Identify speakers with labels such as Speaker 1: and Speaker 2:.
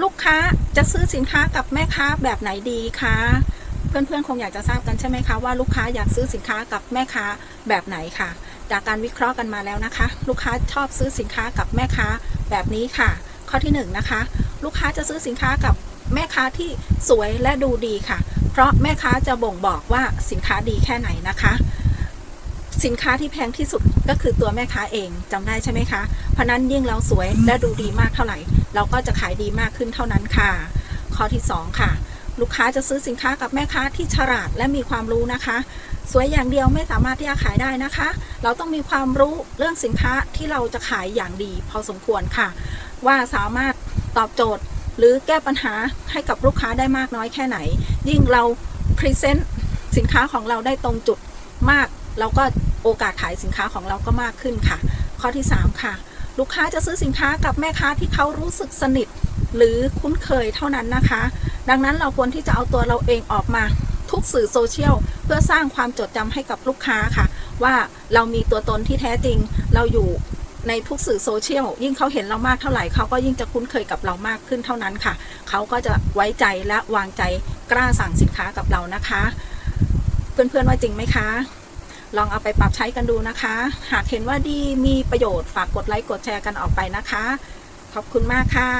Speaker 1: ลูกค้าจะซื้อสินค้ากับแม่ค้าแบบไหนดีคะเพื่อนๆคงอยากจะทราบกันใช่ไหมคะว่าลูกค้าอยากซื้อสินค้ากับแม่ค้าแบบไหนค่ะ จากการวิเคราะห์กันมาแล้วนะคะ ลูกค้าชอบซื้อสินค้ากับแม่ค้าแบบนี้ค่ะ ข้อที่หนึ่งนะคะ ลูกค้าจะซื้อสินค้ากับแม่ค้าที่สวยและดูดีค่ะ เพราะแม่ค้าจะบ่งบอกว่าสินค้าดีแค่ไหนนะคะ สินค้าที่แพงที่สุดก็คือตัวแม่ค้าเองจำได้ใช่ไหมคะ เพราะนั้นยิ่งเราสวยและดูดีมากเท่าไหร่ เราก็จะขายดีมากขึ้นเท่านั้นค่ะ ข้อที่ 2 ค่ะ ลูกค้าจะซื้อสินค้ากับแม่ค้าที่ฉลาดและมีความรู้นะคะ สวยอย่างเดียวไม่สามารถที่จะขายได้นะคะ เราต้องมีความรู้เรื่องสินค้าที่เราจะขายอย่างดี พอสมควรค่ะ ว่าสามารถตอบโจทย์ หรือแก้ปัญหาให้กับลูกค้าได้มากน้อยแค่ไหน ยิ่งเราพรีเซนต์สินค้าของเราได้ตรงจุดมาก เราก็โอกาสขายสินค้าของเราก็มากขึ้นค่ะ ข้อที่ 3 ค่ะ ลูกค้าจะซื้อสินค้ากับแม่ค้าที่เขารู้สึกสนิท หรือคุ้นเคยเท่านั้นนะคะ ดังนั้นเราควรที่จะเอาตัวเราเองออกมาทุกสื่อโซเชียลเพื่อสร้างความจดจำให้กับลูกค้าค่ะ ว่าเรามีตัวตนที่แท้จริง เราอยู่ในทุกสื่อโซเชียลยิ่งเขาเห็นเรามากเท่าไหร่เขาก็ยิ่งจะคุ้นเคยกับเรามากขึ้นเท่านั้นค่ะ เขาก็จะไว้ใจและวางใจกล้าสั่งสินค้ากับเรานะคะ เพื่อนๆว่าจริงไหมคะ ลองเอาไปปรับใช้กันดูนะคะ หากเห็นว่าดีมีประโยชน์ฝากกดไลค์กดแชร์กันออกไปนะคะ ขอบคุณมากค่ะ